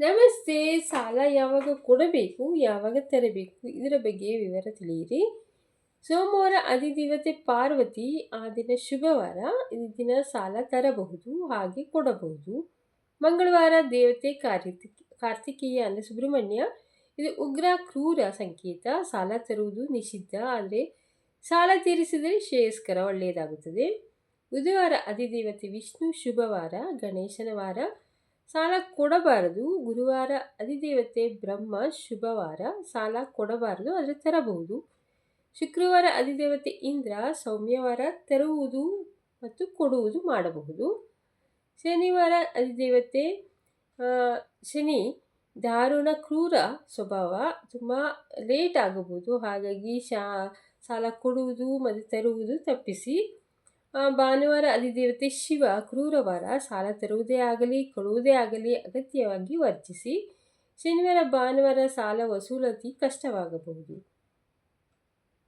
ನಮಸ್ತೆ, ಸಾಲ ಯಾವಾಗ ಕೊಡಬೇಕು, ಯಾವಾಗ ತರಬೇಕು? ಇದರ ಬಗ್ಗೆ ವಿವರ ತಿಳಿಯಿರಿ. ಸೋಮವಾರ ಅಧಿದೇವತೆ ಪಾರ್ವತಿ, ಆ ದಿನ ಶುಭವಾರ. ಈ ದಿನ ಸಾಲ ತರಬಹುದು, ಹಾಗೆ ಕೊಡಬಹುದು. ಮಂಗಳವಾರ ದೇವತೆ ಕಾರ್ತಿ ಕಾರ್ತಿಕೇಯ ಅಂದರೆ ಸುಬ್ರಹ್ಮಣ್ಯ. ಇದು ಉಗ್ರ, ಕ್ರೂರ ಸಂಕೇತ. ಸಾಲ ತರುವುದು ನಿಷಿದ್ಧ, ಆದರೆ ಸಾಲ ತೀರಿಸಿದರೆ ಶ್ರೇಯಸ್ಕರ, ಒಳ್ಳೆಯದಾಗುತ್ತದೆ. ಬುಧವಾರ ಅಧಿದೇವತೆ ವಿಷ್ಣು, ಶುಭವಾರ. ಗಣೇಶನ ವಾರ. ಸಾಲ ಕೊಡಬಾರದು. ಗುರುವಾರ ಅಧಿದೇವತೆ ಬ್ರಹ್ಮ ಶುಭವಾರ. ಸಾಲ ಕೊಡಬಾರದು, ಆದರೆ ತರಬಹುದು. ಶುಕ್ರವಾರ ಅಧಿದೇವತೆ ಇಂದ್ರ ಸೌಮ್ಯವಾರ ತರುವುದು ಮತ್ತು ಕೊಡುವುದು ಮಾಡಬಹುದು. ಶನಿವಾರ ಅಧಿದೇವತೆ ಶನಿ ದಾರುಣ ಕ್ರೂರ ಸ್ವಭಾವ, ತುಂಬ ಲೇಟ್ ಆಗಬಹುದು. ಹಾಗಾಗಿ ಶಾ, ಸಾಲ ಕೊಡುವುದು ಮತ್ತು ತರುವುದು ತಪ್ಪಿಸಿ. ಭಾನುವಾರ ಅಧಿದೇವತೆ ಶಿವ ಕ್ರೂರವಾರ ಸಾಲ ತರುವುದೇ ಆಗಲಿ, ಕೊಡುವುದೇ ಆಗಲಿ ಅಗತ್ಯವಾಗಿ ವರ್ಜಿಸಿ, ಶನಿವಾರ ಭಾನುವಾರ ಸಾಲ ವಸೂಲಾತಿ ಕಷ್ಟವಾಗಬಹುದು.